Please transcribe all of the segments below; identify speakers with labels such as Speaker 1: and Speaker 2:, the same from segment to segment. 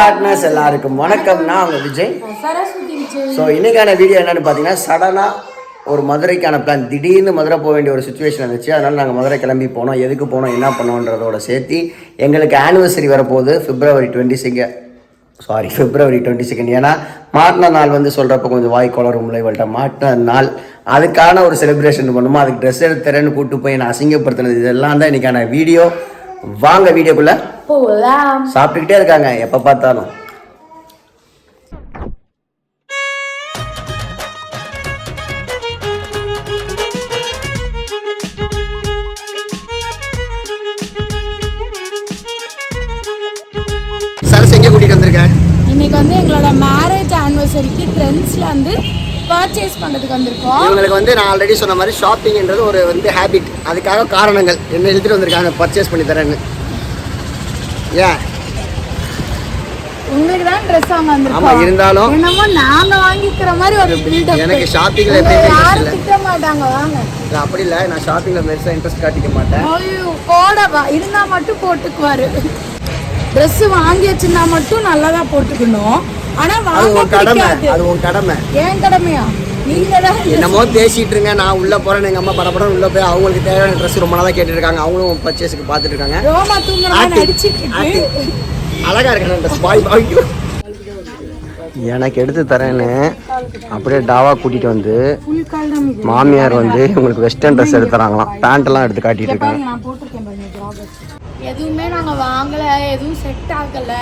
Speaker 1: Partners எல்லாருக்கும் வணக்கம். நான் உங்க விஜய். ஸோ இன்னைக்கான வீடியோ என்னன்னு பார்த்தீங்கன்னா சடனாக ஒரு மதுரைக்கான பிளான் திடீர்னு மதுரை போக வேண்டிய ஒரு சுச்சுவேஷன் இருந்துச்சு அதனால நாங்கள் மதுரை கிளம்பி போனோம். எதுக்கு போனோம் என்ன பண்ணோன்றதோட சேர்த்து எங்களுக்கு ஆனிவர்சரி வரப்போகுது February twenty second sorry February twenty second ஏன்னா மாட்டின நாள் வந்து சொல்கிறப்ப கொஞ்சம் வாய் குளறும்ல இவள்கிட்ட மாட்டின நாள் அதுக்கான ஒரு செலிப்ரேஷன் பண்ணுமா? அதுக்கு ட்ரெஸ் எடுத்துறேன்னு கூட்டு போய் நான் அசிங்கப்படுத்தினது. இதெல்லாம் தான் இன்னைக்கான வீடியோ வாங்க வீடியோக்குள்ளே.
Speaker 2: போலாம்.
Speaker 1: சாப்பிட்டுக்கிட்டே இருக்காங்க எப்போ பார்த்தாலும்.
Speaker 2: இன்னைக்கு வந்து எங்களோட மேரேஜ் ஆனிவர்சரிக்கு ட்ரெண்ட்ஸ்ல வந்து பர்ச்சேஸ் பண்றதுக்கு வந்திருக்கோம்.
Speaker 1: இவங்களுக்கு வந்து நான் ஆல்ரெடி சொன்ன மாதிரி ஷாப்பிங்ன்றது ஒரு வந்து ஹேபிட் அதுக்காக காரணங்கள். என்ன எழுதிட்டு வந்திருக்காங்க பர்ச்சேஸ் பண்ணி தரேன்னு. ஏன்
Speaker 2: உங்களுக்கு தான் ட்ரெஸ் வாங்க
Speaker 1: ஆமா
Speaker 2: வந்திருக்கோம்
Speaker 1: இருந்தாலும்
Speaker 2: என்னமோ நாங்க வாங்கிக்கிற மாதிரி ஒரு பில்டப்
Speaker 1: எனக்கு ஷாப்பிங்ல interest
Speaker 2: யாரும் திட்ட மாட்டாங்க வாங்க.
Speaker 1: இல்ல, அப்படி இல்லை. நான் ஷாப்பிங்ல பெருசாக இன்ட்ரெஸ்ட் காட்டிக்க மாட்டேன்.
Speaker 2: ஐயோ போடவா. இருந்தா மட்டும் போட்டுக்குவாரு. Dress வாங்கி வச்சிருந்தா மட்டும் நல்லதா போட்டுக்கணும். ஆனா வாங்க
Speaker 1: கடமை. அது உன் கடமை.
Speaker 2: ஏன் கடமையா?
Speaker 1: என்னமோ பேசிட்டு இருங்க நான் உள்ள போறேன் எங்க அம்மா படப்படம் உள்ள போய் அவங்களுக்கு தேவையான ட்ரெஸ் ரொம்ப நாளா இருக்காங்க அவங்களும் பர்ச்சேஸ்க்கு பார்த்துட்டு இருக்காங்க அழகா இருக்கு பாய் பாய் எனக்கு எடுத்து தரேன்னு அப்படியே டாவா கூட்டிட்டு வந்து. மாமியார் வந்து உங்களுக்கு வெஸ்டர்ன் ட்ரெஸ் எடுத்து தராங்களாம். பேண்ட் எல்லாம் எடுத்து காட்டிட்டு இருக்காங்க.
Speaker 2: எதுவுமே நாங்க வாங்கல எதுவும் செட் ஆகல.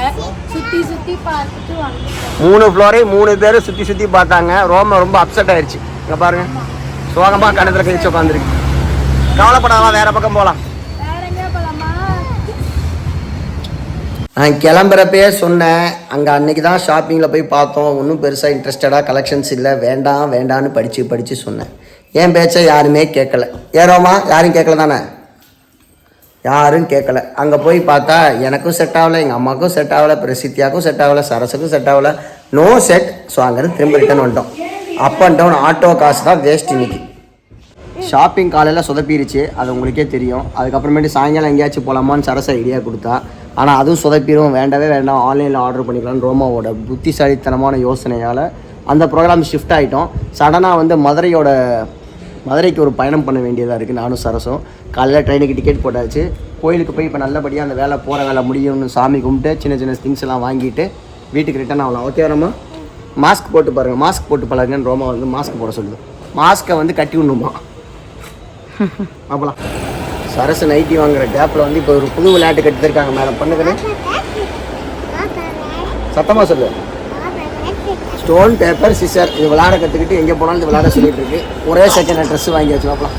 Speaker 2: சுத்தி சுத்தி பார்த்துட்டு வந்துட்டோம்.
Speaker 1: மூணு ஃப்ளோரையும் மூணு பேரும் சுத்தி சுத்தி பார்த்தாங்க. ரோம ரொம்ப அப்செட் ஆயிருச்சு. இங்க பாருங்க. சோகமா கணத்துல கழிச்சு உட்காந்துருக்கு கவலைப்படாம வேற பக்கம் போலாம்.
Speaker 2: வேற எங்க போலாமா?
Speaker 1: நான் கிளம்புறப்பயே சொன்னேன். அங்கே அன்னைக்கு தான் ஷாப்பிங்கில் போய் பார்த்தோம். ஒன்றும் பெருசாக இன்ட்ரெஸ்டடாக கலெக்ஷன்ஸ் இல்லை. வேண்டாம் வேண்டான்னு படித்து படித்து சொன்னேன். என் பேச்சை யாருமே கேட்கல. ஏறோமா யாரும் கேட்கல தானே? யாரும் கேட்கல அங்கே போய் பார்த்தா எனக்கும் செட் ஆகலை எங்கள் அம்மாவுக்கும் செட் ஆகலை பிரசித்தியாவுக்கும் செட் ஆகலை சரஸுக்கும் செட் ஆகலை. நோ செட் ஸோ அங்கேருந்து திரும்ப ரிட்டர்ன் வந்துட்டோம். அப் அண்ட் டவுன் ஆட்டோ காசு தான் வேஸ்ட் இன்னைக்கு. ஷாப்பிங் காலையில் சொதப்பிருச்சு. அது உங்களுக்கே தெரியும். அதுக்கப்புறமேட்டு சாயங்காலம் எங்கேயாச்சும் போகலாமான்னு சரச ஐடியா கொடுத்தா. ஆனால் அதுவும் சொதப்பிடும் வேண்டவே வேண்டாம். ஆன்லைனில் ஆர்டர் பண்ணிக்கலாம்னு ரோமாவோட புத்திசாலித்தனமான யோசனையால் அந்த ப்ரோக்ராம் ஷிஃப்ட் ஆகிட்டோம் சடனாக வந்து மதுரையோட மதுரைக்கு ஒரு பயணம் பண்ண வேண்டியதாக இருக்குது நானும் சரசும். காலையில் ட்ரெயினுக்கு டிக்கெட் போட்டாச்சு. கோயிலுக்கு போய் இப்போ நல்லபடியாக அந்த வேலை போகிற வேலை முடியும்னு சாமி கும்பிட்டு சின்ன சின்ன திங்ஸ் எல்லாம் வாங்கிட்டு வீட்டுக்கு ரிட்டர்ன் ஆகலாம். ஓகே வரமா மாஸ்க் போட்டு பாருங்கள் மாஸ்க் போட்டு பழகுங்கன்னு ரோமா வந்து மாஸ்க் போட சொல்லுது. மாஸ்க்கை வந்து கட்டி விடணுமா? பார்க்கலாம். சரசு நைட்டி வாங்குற டேப்பில் வந்து இப்போ ஒரு புது விளையாட்டு கட்டிருக்காங்க மேடம். பண்ணுங்கன்னு சத்தமாக சொல்லு. ஸ்டோன் பேப்பர் சிசர் இது விளையாட கற்றுக்கிட்டு எங்கே போனாலும் இது விளையாட சொல்லிட்டு இருக்கு. ஒரே செகண்ட் ட்ரெஸ் வாங்கி வச்சு பார்க்கலாம்.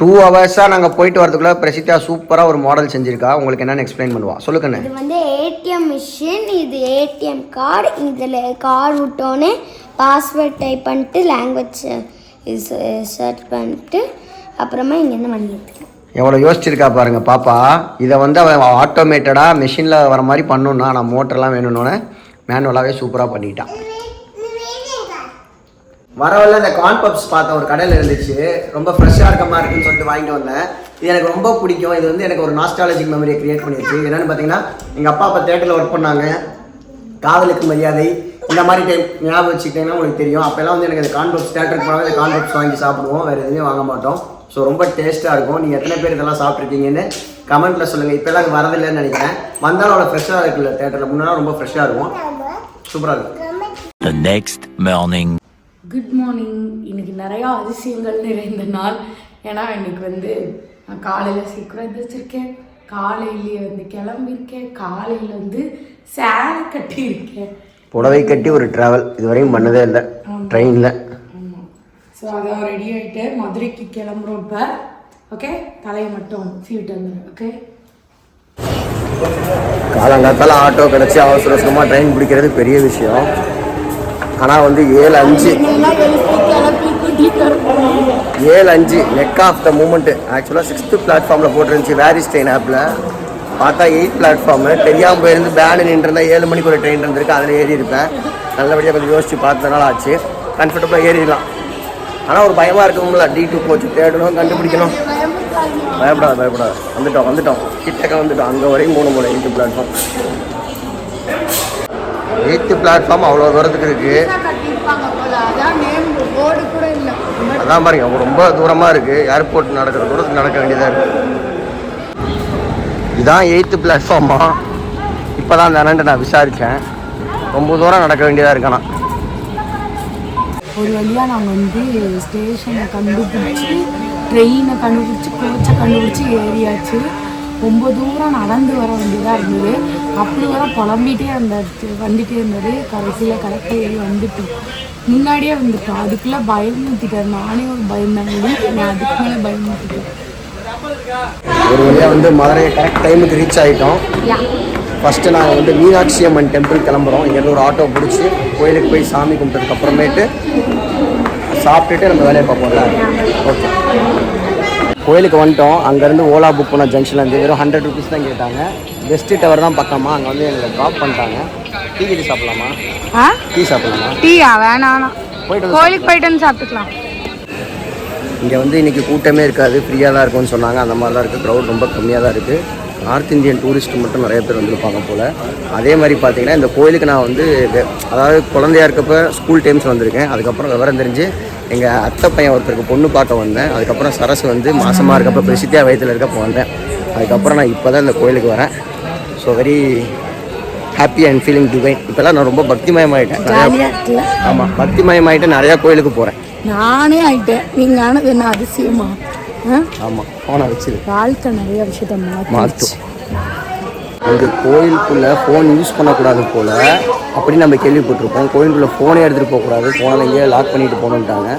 Speaker 1: டூ ஹவர்ஸாக நாங்கள் போயிட்டு வரதுக்குள்ளே பிரசித்தா சூப்பராக ஒரு மாடல் செஞ்சிருக்கா. உங்களுக்கு என்னென்னு எக்ஸ்பிளைன் பண்ணுவா. சொல்லுக்கண்ணே
Speaker 3: இது வந்து ஏடிஎம் மிஷின் இது ஏடிஎம் கார்டு இதில் கார்டு விட்டோன்னே பாஸ்வேர்ட் டைப் பண்ணிட்டு லாங்குவேஜ் சர்ச் பண்ணிட்டு அப்புறமா இங்கேருந்து வண்டி எடுத்துக்கலாம்.
Speaker 1: எவ்வளோ யோசிச்சிருக்கா பாருங்க பாப்பா. இதை வந்து அவன் ஆட்டோமேட்டடாக மிஷினில் வர மாதிரி பண்ணணுன்னா நான் மோட்டர்லாம் வேணும்னோன்னே மேனுவலாகவே சூப்பராக பண்ணிட்டான் வரவல்ல இந்த கார்ன் பப்ஸ் பார்த்தேன் ஒரு கடையில் இருந்துச்சு. ரொம்ப ஃப்ரெஷ்ஷாக இருக்க மாதிரி இருக்குன்னு சொல்லிட்டு வாங்கிட்டு வந்தேன். இது எனக்கு ரொம்ப பிடிக்கும். இது வந்து எனக்கு ஒரு நாஸ்டாலஜிக் மெமரியை கிரியேட் பண்ணிருச்சு என்னென்னு பார்த்தீங்கன்னா எங்கள் அப்பா அப்போ தேட்டரில் ஒர்க் பண்ணாங்க. காதலுக்கு மரியாதை. இந்த மாதிரி டைம் ஞாபகம் வச்சுக்கிட்டீங்கன்னா உங்களுக்கு தெரியும். அப்போல்லாம் வந்து எனக்கு அந்த கார்ன் பப்ஸ் தேட்டருக்கு போனாலும் இந்த கார்ன் பப்ஸ் வாங்கி சாப்பிடுவோம். வேறு எதுவுமே வாங்க மாட்டோம். ஸோ ரொம்ப டேஸ்ட்டாக இருக்கும். நீங்கள் எத்தனை பேர் இதெல்லாம் சாப்பிட்ருக்கீங்கன்னு கமெண்ட்டில் சொல்லுங்கள் இப்போல்லாம் வரதில்லைன்னு நினைக்கிறேன். வந்தாலும் அவ்வளோ ஃப்ரெஷ்ஷாக இருக்குல்ல தேட்டரில் முன்னாடி ரொம்ப ஃப்ரெஷ்ஷாக இருக்கும் சூப்பராக இருக்கும்.
Speaker 4: The next morning.
Speaker 2: Good morning இன்னைக்கு நிறையா அதிசயங்கள் நிறைந்த நாள். ஏன்னா இன்னைக்கு வந்து நான் காலையில் சீக்கிரம் எந்திரிச்சிருக்கேன். காலையிலேயே வந்து கிளம்பியிருக்கேன் காலையில் வந்து சேலை கட்டியிருக்கேன்.
Speaker 1: புடவை கட்டி ஒரு ட்ராவல் இதுவரையும் பண்ணதே இல்லை. ட்ரெயினில்
Speaker 2: ஆமாம் ஸோ அதான் ரெடி ஆகிட்டு மதுரைக்கு கிளம்புறோம் இப்போ. ஓகே தலையை மட்டும் சீவிட்டு வந்துடுறேன் ஓகே
Speaker 1: காலங்காத்தால ஆட்டோ கிடச்சி அவசர அவசரமாக ட்ரெயின் பிடிக்கிறது பெரிய விஷயம். ஆனால் வந்து ஏழு அஞ்சு. ஏழு அஞ்சு நெக் ஆஃப் த மூமெண்ட் ஆக்சுவலாக சிக்ஸ்த்து பிளாட்ஃபார்மில் போட்டுருந்துச்சு வேரிஸ் ட்ரெயின் ஆப்பில் பார்த்தா எயிட் பிளாட்ஃபார்மு தெரியாமல் போயிருந்து பேனு நின்றுருந்தா ஏழு மணிக்கு ஒரு ட்ரெயின் இருந்திருக்கு. அதில் ஏறி இருப்பேன் நல்லபடியாக கொஞ்சம் யோசிச்சு பார்த்தனால ஆச்சு. கம்ஃபர்டபுளாக ஏறிடலாம். ஆனால் ஒரு பயமாக இருக்கும்ல டி டூ போச்சு தேடணும் கண்டுபிடிக்கணும். பயப்படாத பயப்படாத. வந்துட்டோம் வந்துட்டோம். கிட்டக்க வந்துட்டோம். அங்கே வரையும் மூணு மூணு எயிட்டு பிளாட்ஃபார்ம் எயித்து பிளாட்ஃபார்ம் அவ்வளோ தூரத்துக்கு இருக்குது
Speaker 2: அதான்
Speaker 1: பாருங்க ரொம்ப தூரமாக இருக்குது ஏர்போர்ட் நடக்கிற தூரத்துக்கு நடக்க வேண்டியதாக இருக்குது இதான் எயித்து பிளாட்ஃபார்மா இப்போ தான் தானேன்ட்டு நான் விசாரித்தேன் ரொம்ப தூரம் நடக்க வேண்டியதாக இருக்கானா
Speaker 2: ஒரு வழியாக நாங்கள் வந்து ஸ்டேஷனை கண்டுபிடிச்சி ட்ரெயினை கண்டுபிடிச்சி கோச்சை கண்டுபிடிச்சி ஏறியாச்சு. ரொம்ப தூரம் நடந்து வர வேண்டியதாக இருந்தது. அப்படி வர புலம்பிகிட்டே இருந்தாச்சு வந்துட்டே இருந்தது. கடைசியில் கரெக்டாக ஏறி வந்துட்டோம் முன்னாடியே வந்துட்டோம். அதுக்குள்ளே பயமுத்திட்டார் நானே ஒரு பயந்தாங்க நான் அதுக்கு மேலே பயமுத்திட்டேன்
Speaker 1: ஒரு வழியாக வந்து மதுரை கரெக்ட் டைமுக்கு ரீச் ஆகிட்டோம் ஃபஸ்ட்டு நாங்கள் வந்து மீனாட்சி அம்மன் டெம்பிள் கிளம்புறோம். இங்கேருந்து ஒரு ஆட்டோ பிடிச்சி கோயிலுக்கு போய் சாமி கும்பிட்டதுக்கு அப்புறமேட்டு சாப்பிட்டுட்டு நம்ம வேலையை பார்ப்போம்ல? ஓகே கோயிலுக்கு வந்துட்டோம். அங்கேருந்து ஓலா புக் பண்ண ஜங்ஷன்லேருந்து வெறும் ஹண்ட்ரட் ருபீஸ் தான் கேட்டாங்க. பெஸ்ட் டவர் தான் பக்கமா அங்கே வந்து எங்களை ட்ராப் பண்ணிட்டாங்க. டீ கிட்டி சாப்பிடலாமா?
Speaker 2: ஆ?
Speaker 1: டீ சாப்பிடலாமா?
Speaker 2: டீயா வேணாம்.
Speaker 1: போயிட்டு
Speaker 2: கோயிலுக்கு போயிட்டு வந்து சாப்பிட்டுக்கலாம்.
Speaker 1: இங்கே வந்து இன்றைக்கி கூட்டமே இருக்காது. ஃப்ரீயாக தான் இருக்கும்னு சொன்னாங்க. அந்த மாதிரி தான் இருக்குது க்ரௌட் ரொம்ப கம்மியாக தான் இருக்குது நார்த் இந்தியன் டூரிஸ்ட் மட்டும் நிறைய பேர் வந்திருப்பாங்க போல். அதே மாதிரி பார்த்தீங்கன்னா இந்த கோயிலுக்கு நான் வந்து அதாவது குழந்தையா இருக்கப்ப ஸ்கூல் டைம்ஸ் வந்திருக்கேன். அதுக்கப்புறம் விவரம் தெரிஞ்சு எங்கள் அத்தை பையன் ஒருத்தருக்கு பொண்ணு பார்க்க வந்தேன். அதுக்கப்புறம் சரசு வந்து மாசமாக இருக்கப்ப பிரசித்தியா வயத்தில் இருக்கப்போ வந்தேன். அதுக்கப்புறம் நான் இப்போ தான் இந்த கோயிலுக்கு வரேன். So very happy and feeling divine இப்போல்லாம் நான் ரொம்ப பக்திமயமாயிட்டேன். ஆமாம் பக்திமயமாயிட்டு நிறையா கோயிலுக்கு போகிறேன்
Speaker 2: நானே ஆயிட்டேன். நீங்கள் ஆனது என்ன அதிசயமா?
Speaker 1: ஆமாம் ஃபோனை வச்சுது
Speaker 2: வாழ்க்கை நிறைய விஷயத்த மாற்றி
Speaker 1: மாற்றும். இந்த கோயிலுக்குள்ளே ஃபோன் யூஸ் பண்ணக்கூடாது போல் அப்படின்னு நம்ம கேள்விப்பட்டிருப்போம். கோயிலுக்குள்ளே ஃபோனே எடுத்துகிட்டு போகக்கூடாது. ஃபோனை எங்கேயோ லாக் பண்ணிட்டு போகணுன்ட்டாங்க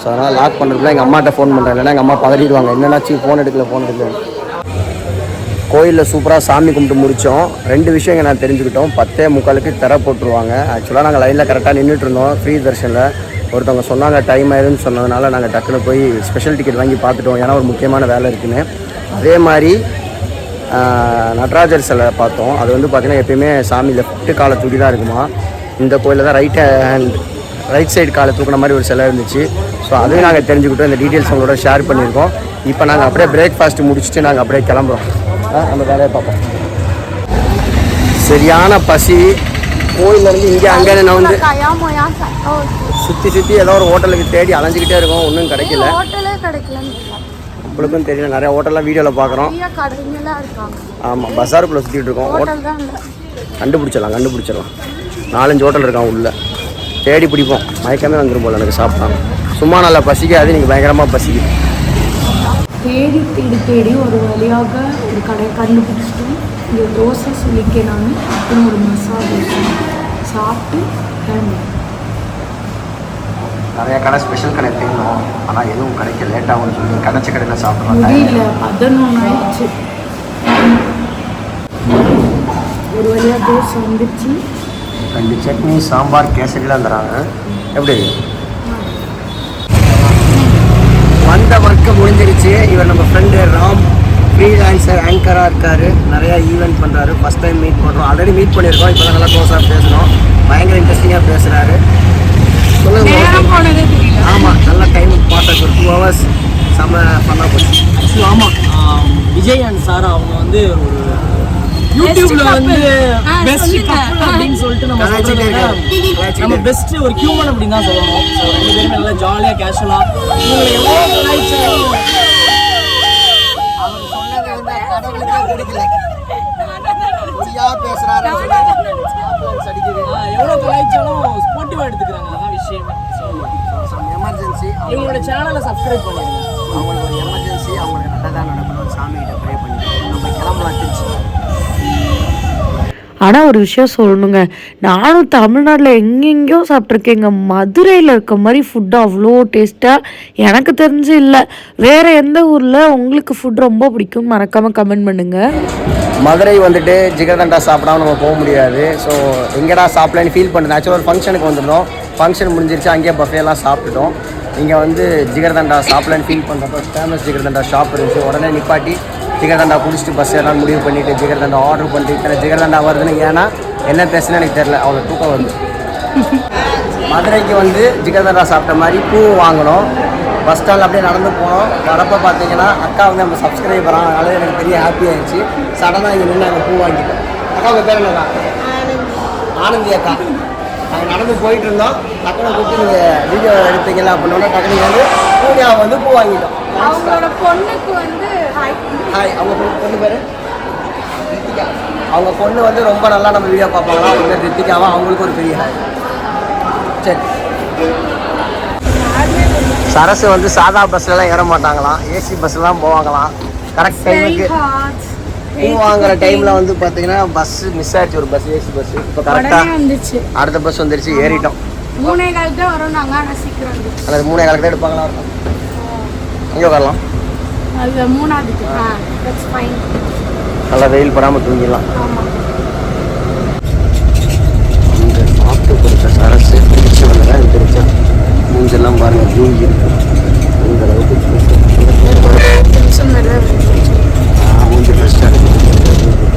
Speaker 1: ஸோ அதனால் லாக் பண்ணுறதுல எங்கள் அம்மாட்ட ஃபோன் பண்ணுறேன் இல்லைன்னா எங்கள் அம்மா பதறிடுவாங்க. என்னன்னாச்சு ஃபோன் எடுக்கல ஃபோன் எடுக்கல. கோயிலில் சூப்பராக சாமி கும்பிட்டு முடித்தோம் ரெண்டு விஷயம் இங்கே நான் தெரிஞ்சுக்கிட்டோம். பத்தே முக்காலுக்கு திரை போட்டுருவாங்க. ஆக்சுவலாக நாங்கள் லைனில் கரெக்டாக நின்றுட்டு இருந்தோம். ஃப்ரீ தர்ஷனில் ஒருத்தவங்க சொன்னாங்க டைம் ஆயிருன்னு சொன்னதுனால நாங்கள் டக்குன்னு போய் ஸ்பெஷல் டிக்கெட் வாங்கி பார்த்துட்டோம். ஏன்னா ஒரு முக்கியமான வேலை இருக்குன்னு. அதே மாதிரி நடராஜர் சிலை பார்த்தோம். அது வந்து பார்த்திங்கன்னா எப்பயுமே சாமி லெஃப்ட் காலை தூக்கி தான் இருக்குமா? இந்த கோயிலில் தான் ரைட் ஹேண்ட் ரைட் சைடு காலை தூக்குன மாதிரி ஒரு சிலை இருந்துச்சு. ஸோ அதையும் நாங்கள் தெரிஞ்சுக்கிட்டோம். இந்த டீட்டெயில்ஸ் உங்களோட ஷேர் பண்ணியிருக்கோம். இப்போ நாங்கள் அப்படியே பிரேக்ஃபாஸ்ட் முடிச்சுட்டு நாங்கள் அப்படியே கிளம்புறோம். நம்ம வேலையை பார்ப்போம். சரியான பசி. கோயிலேருந்து இங்கே அங்கே நான் வந்து சுற்றி சுற்றி ஏதோ ஒரு ஹோட்டலுக்கு தேடி அலைஞ்சிக்கிட்டே இருக்கோம். ஒன்றும் கிடைக்கல.
Speaker 3: ஹோட்டலே கிடைக்கலன்னு
Speaker 1: நம்மளுக்கும் தெரியல நிறைய ஹோட்டல்லாம் வீடியோவில் பார்க்குறோம்
Speaker 3: நிறைய கடைங்கெல்லாம் இருக்காங்க.
Speaker 1: ஆமாம் பஸாருக்குள்ளே சுற்றிட்டு இருக்கோம். ஹோட்டல் கண்டுபிடிச்சிடலாம் கண்டுபிடிச்சிடலாம். நாலஞ்சு ஹோட்டல் இருக்கான் உள்ள. தேடி பிடிப்போம். மயக்கமே வந்துடும் போல எனக்கு சாப்பிட்டான் சும்மா நல்லா பசிக்காது நீங்கள் பயங்கரமாக பசிக்குது.
Speaker 2: தேடி தேடி தேடி ஒரு வழியாக ஒரு கடை கண்டுபிடிச்சிட்டோம். இந்த தோசை சொல்லிக்க நான் அப்புறம் ஒரு மசாலா தோசை. சாப்பிட்டு கிளம்புறேன்
Speaker 1: நிறைய கடை ஸ்பெஷல் கடை தேடணும். ஆனால் எதுவும் கிடைக்க லேட்டாகும் சொல்லி கடைச்ச கடையில் சாப்பிட்றோம்.
Speaker 2: முடியல. பதினொன்று ஆயிடுச்சு. ஒரு வழியாக தோசை வந்துச்சு
Speaker 1: ரெண்டு சட்னி சாம்பார் கேசரிலாம் தராங்க. எப்படி? வந்த ஒர்க்கு முடிஞ்சிருச்சு. இவர் நம்ம ஃப்ரெண்டு ராம் ஃப்ரீலான்சர் ஆங்கராக இருக்கார். நிறையா ஈவெண்ட் பண்ணுறாரு ஃபஸ்ட் டைம் மீட் பண்ணுறோம் ஆல்ரெடி மீட் பண்ணியிருக்கோம். இப்போ நல்லா க்ளோஸாக பேசணும் பயங்கர இன்ட்ரெஸ்டிங்காக பேசுகிறாரு சொல்லுங்க
Speaker 2: நேரம் போனதே தெரியல
Speaker 1: ஆமாம் நல்ல டைம் பாஸ் ஆச்சு ஒரு டூ ஹவர்ஸ் செம்ம ஃபன்னாக போச்சு.
Speaker 5: ஆக்சுவலி ஆமாம் விஜய் அண்ட் சாரா அவங்க வந்து ஒரு யூடியூப்ல வந்து பெஸ்ட். கப்பல் அப்படின்னு சொல்லிட்டு நம்ம.
Speaker 1: கலாய்ச்சிட்டே
Speaker 5: நம்ம பெஸ்ட் ஒரு ஹியூமன் அப்படின்னு தான் சொல்லணும். ஸோ ரெண்டு பேருமே நல்லா ஜாலியாக கேஷுவலாக இவங்களை எவ்வளோ கலாய்ச்சாலும்
Speaker 1: அவர் சொன்னது வந்து கடவுளுக்கே பிடிக்கல பொய்யா பேசுறாரு. அடிக்குது
Speaker 5: ஆ, எவ்வளோ கலாய்ச்சாலும் ஸ்போர்ட்டிவாக எடுத்துக்கிறாங்க. ஸோ
Speaker 1: சம் எமர்ஜென்சி
Speaker 5: இவங்களோட சேனலை சப்ஸ்கிரைப் பண்ணிடுங்க.
Speaker 1: அவங்களுக்கு ஒரு எமர்ஜென்சி அவங்களுக்கு நல்லதாக நடக்கணும் சாமிகிட்ட ப்ரே பண்ணிட்டு நம்ம கிளம்பலாம் திருச்சி
Speaker 6: ஆனால் ஒரு விஷயம் சொல்லணுங்க. நானும் தமிழ்நாட்டில் எங்கெங்கேயோ சாப்பிட்ருக்கேங்க மதுரையில் இருக்க மாதிரி ஃபுட்டு அவ்வளோ டேஸ்ட்டாக எனக்கு தெரிஞ்சு இல்லை. வேறு எந்த ஊரில் உங்களுக்கு ஃபுட் ரொம்ப பிடிக்கும் மறக்காமல் கமெண்ட் பண்ணுங்கள்
Speaker 1: மதுரை வந்துட்டு ஜிகர்தண்டா சாப்பிடாம நம்ம போக முடியாது. ஸோ எங்கடா சாப்பிடலான்னு ஃபீல் பண்ணுது ஆக்சுவலாக ஒரு ஃபங்க்ஷனுக்கு வந்திருந்தோம். ஃபங்க்ஷன் முடிஞ்சிருச்சு அங்கேயே பஃபேலாம் சாப்பிட்டுட்டோம். இங்கே வந்து ஜிகர்தண்டா சாப்பிடலான்னு ஃபீல் பண்ணுறப்ப ஃபேமஸ் ஜிகர்தண்டா ஷாப் இருந்துச்சு. உடனே நிப்பாட்டி ஜிகர்தண்டா குடிச்சிட்டு பஸ் ஏறலாம் முடிவு பண்ணிட்டு ஜிகர்தண்டா ஆர்டர் பண்ணிட்டு இத்தனை ஜிகர்தண்டா வருதுன்னு ஏன்னா என்ன பேசுன்னு எனக்கு தெரில அவ்வளோ தூக்கம் வருது. மதுரைக்கு வந்து ஜிகர்தண்டா சாப்பிட்ட மாதிரி பூ வாங்கினோம். பஸ் ஸ்டாண்டில் அப்படியே நடந்து போனோம். வரப்போ பார்த்தீங்கன்னா அக்கா வந்து நம்ம சப்ஸ்கிரைபராக அதனால எனக்கு பெரிய ஹாப்பி ஆயிடுச்சு. சடனாக இங்கே நின்று நாங்கள் பூ வாங்கிட்டோம். அக்கா உங்கள் பேர் என்னக்கா? ஆனந்தி அக்கா. நடந்து போயிட்டு இருந்தோம் டக்குனு கூப்பிட்டு நீங்கள் வீடியோ எடுத்தீங்களா அப்படின்னா டக்குனு வந்து பூனியா வந்து பூ வாங்கிட்டோம்.
Speaker 2: அவங்களோட பொண்ணுக்கு வந்து ஹாய்
Speaker 1: ஹாய் அவங்க பொண்ணு பேர்? ரித்திகா. அவங்க பொண்ணு வந்து ரொம்ப நல்லா நம்ம வீடியோ பார்ப்பாங்களா? அவங்க பேர் ரித்திகாவா? அவங்களுக்கு ஒரு பெரிய ஹாய் சரி. சரசு வந்து சாதா பஸ்லலாம் ஏற மாட்டாங்களாம். ஏசி பஸ்லாம் போவாங்களாம். கரெக்ட் டைமுக்கு பூ வாங்குற டைமில் வந்து பார்த்தீங்கன்னா பஸ் மிஸ் ஆயிடுச்சு ஒரு பஸ் ஏசி பஸ் இப்போ
Speaker 2: உடனே
Speaker 1: கரெக்டாக
Speaker 2: வந்துச்சு.
Speaker 1: அடுத்த பஸ் வந்துருச்சு ஏறிட்டோம்.
Speaker 2: மூணே கால் தான் வரும் நாங்கள் ஆனால் சீக்கிரம் வந்துச்சு.
Speaker 1: அல்லது மூணே காலக்கு தான் எடுப்பாங்களா? இருக்கும் அங்கே உட்காரலாம்?
Speaker 2: அது தட்ஸ் ஃபைன்
Speaker 1: நல்லா வெயில் படாமல் தூங்கிடலாம். இந்த சாப்பிட்டு கொடுத்த சரசு பிடிச்சி மூஞ்செல்லாம் பாருங்க தூங்கி இருக்கு இந்த அளவுக்கு மூஞ்சி ஃப்ரெஷ்ஷாக இருக்கு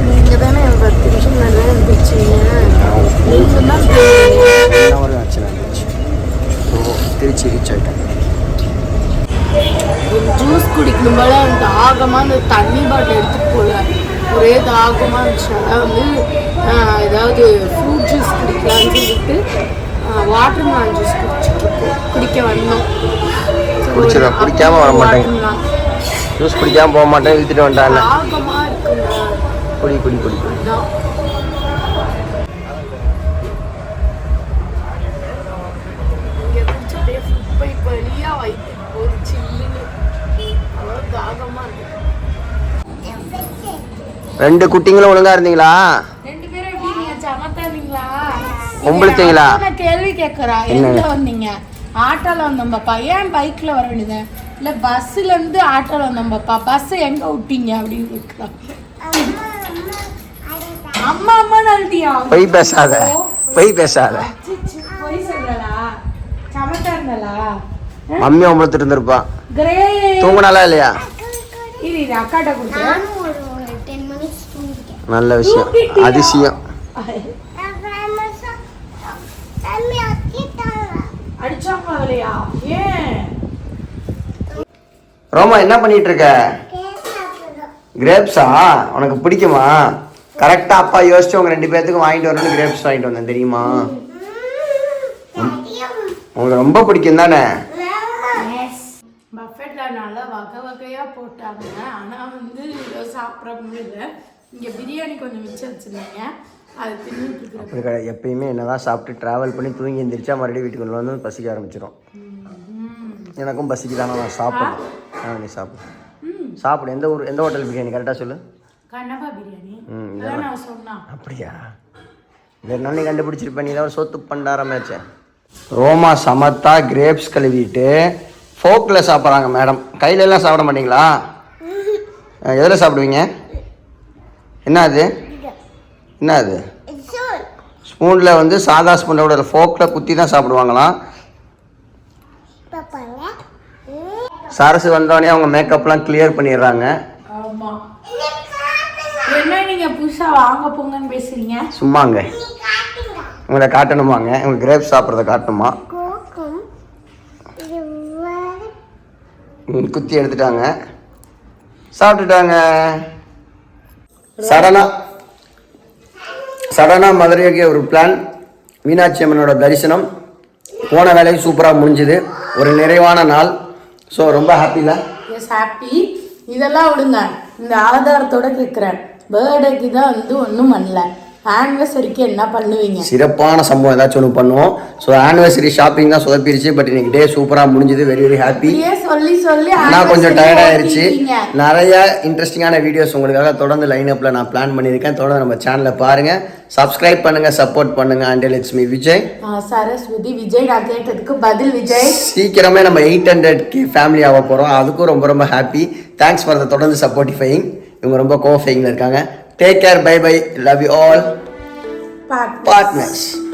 Speaker 2: நீங்கள் தானே பத்து நிமிஷம் மேலே இருந்துச்சுங்க
Speaker 1: என்ன ஒரு ஆச்சு இருந்துச்சு ஸோ திருச்சி ரீச் ஆகிட்டேன்
Speaker 2: ஜூஸ் குடிக்கணும் போல தாகமாக அந்த தண்ணி பாட்டில் எடுத்துட்டு போல. ஒரே தாகமாக இருந்துச்சு. அதான் வந்து ஏதாவது ஃப்ரூட் ஜூஸ் குடிக்கலாம்னு சொல்லிட்டு வாட்டர் மேலன் ஜூஸ் குடிச்சிட்டு குடிக்க வந்தோம்.
Speaker 1: குடிச்சிருவேன். குடிக்காம வர மாட்டேங்க. ஜூஸ் குடிக்காமல் போக மாட்டேன் இழுத்துட்டு வந்துட்டாங்க. குடி குடி குடி குடி. ரெண்டு குட்டிங்களும் ஒழுங்கா இருந்தீங்களா?
Speaker 2: நான் கேள்வி கேட்கறா? எங்க வந்தீங்க? ஆட்டோல வந்தோம் பாப்பா. ஏன் பைக்ல வர வேண்டியது? இல்ல பஸ்ல இருந்து ஆட்டோல வந்தோம் பாப்பா பஸ் எங்க விட்டீங்க அப்படின்னு கேட்கறான் அம்மா அம்மா நல்தியா
Speaker 1: பொய் பேசாத. பொய் பேசாத.
Speaker 2: பொய் சொல்றலா சமத்தா இருந்தாளா?
Speaker 1: மம்மி உமத்துட்டு இருந்திருப்பா. தூங்கினாலா இல்லையா?
Speaker 2: அக்காட்ட
Speaker 3: தூங்கிட்டேன்.
Speaker 1: நல்ல விஷயம்? அதிசயம்.
Speaker 2: அடிச்சாங்க அவளையா ஏன்?
Speaker 1: ரோமா என்ன பண்ணிட்டு இருக்க கிரேப்ஸா உனக்கு பிடிக்குமா? கரெக்டா அப்பா யோசிச்சு உங்க ரெண்டு பேர்த்துக்கும் வாங்கிட்டு வரணும்னு கிரேப்ஸ் வாங்கிட்டு வந்தேன் தெரியுமா? உங்களுக்கு ரொம்ப பிடிக்கும் தானே?
Speaker 2: பஃபெட்ல நல்லா வகை வகையா போட்டாங்க. ஆனா வந்து இதை சாப்பிட முடியல. இங்க பிரியாணி கொஞ்சம் மிச்சம் வச்சிருந்தாங்க. அது தின்னுட்டு இருக்கிறேன்.
Speaker 1: அப்படி கிடையாது. எப்பயுமே என்னதான் சாப்பிட்டு ட்ராவல் பண்ணி தூங்கி எந்திரிச்சா மறுபடியும் வீட்டுக்கு வந்து பசிக்க ஆரம்பிச்சிடும் எனக்கும் பசிக்குதானே நான் சாப்பிடணும். ஆ நீ சாப்பிடு. சாப்பிடு. எந்த ஊர் எந்த ஹோட்டல் பிரியாணி? கரெக்டாக சொல்லு.
Speaker 2: கண்ணப்பா பிரியாணி.
Speaker 1: ம்,
Speaker 2: நான்
Speaker 1: அப்படியா? வேறு நாள் நீ கண்டுபிடிச்சிருப்ப நீ தான் சொத்து பண்டாரமாச்சே ரோமா சமத்தா கிரேப்ஸ் கழுவிட்டு ஃபோக்கில் சாப்பிட்றாங்க மேடம் கையில எல்லாம் சாப்பிட மாட்டீங்களா? எதில் சாப்பிடுவீங்க? என்ன அது? என்ன அது? ஸ்பூனில் வந்து சாதா ஸ்பூனோட ஃபோக்கில் குத்தி தான் சாப்பிடுவாங்களாம். சரசு வந்தோடனே அவங்க மேக்கப்லாம் கிளியர் பண்ணிடுறாங்க.
Speaker 2: ஆமா. என்ன நீங்க புதுசா வாங்க போங்கன்னு பேசுறீங்க?
Speaker 1: சும்மாங்க. உங்களை காட்டணுமாங்க. உங்களுக்கு கிரேப்ஸ் சாப்பிட்றத காட்டணுமா? குத்தி எடுத்துட்டாங்க. சாப்பிட்டுட்டாங்க. சடனா சடனா மதுரைக்கு ஒரு பிளான் மீனாட்சி அம்மனோட தரிசனம். போன வேலையும் சூப்பராக முடிஞ்சுது. ஒரு நிறைவான நாள். ஸோ ரொம்ப ஹாப்பியில்
Speaker 2: எஸ் ஹாப்பி இதெல்லாம் விடுங்க. இந்த ஆதாரத்தோட கேட்குறேன் பேர்டேக்கு தான் வந்து ஒன்றும் பண்ணல. ஆனிவர்சரிக்கு என்ன பண்ணுவீங்க?
Speaker 1: சிறப்பான சம்பவம் ஏதாச்சும் ஒன்று பண்ணுவோம். ஸோ ஆனிவர்சரி ஷாப்பிங் தான் சொதப்பிருச்சு பட் இன்னைக்கு டே சூப்பராக முடிஞ்சுது வெரி வெரி ஹாப்பி
Speaker 2: சொல்லி சொல்லி
Speaker 1: நான் கொஞ்சம் டயர்ட் ஆயிருச்சு. நிறைய இன்ட்ரெஸ்டிங்கான வீடியோஸ் உங்களுக்காக தொடர்ந்து லைன் அப்ல நான் பிளான் பண்ணியிருக்கேன். தொடர்ந்து நம்ம சேனலை பாருங்க. சப்ஸ்கிரைப் பண்ணுங்க சப்போர்ட் பண்ணுங்க. Until it's me Vijay
Speaker 2: Saraswathi Vijay நான் கேட்டதுக்கு பதில் விஜய்.
Speaker 1: சீக்கிரமே நம்ம எயிட் ஹண்ட்ரட் கே ஃபேமிலி ஆக போகிறோம் அதுக்கும் ரொம்ப ரொம்ப ஹாப்பி தேங்க்ஸ் ஃபார் த தொடர்ந்து சப்போர்ட்டிஃபைங் இவங்க ரொம்ப கோஃபைங்கில் இருக்காங்க. Take care. Bye bye. Love you all.
Speaker 2: Partners.
Speaker 1: Partners.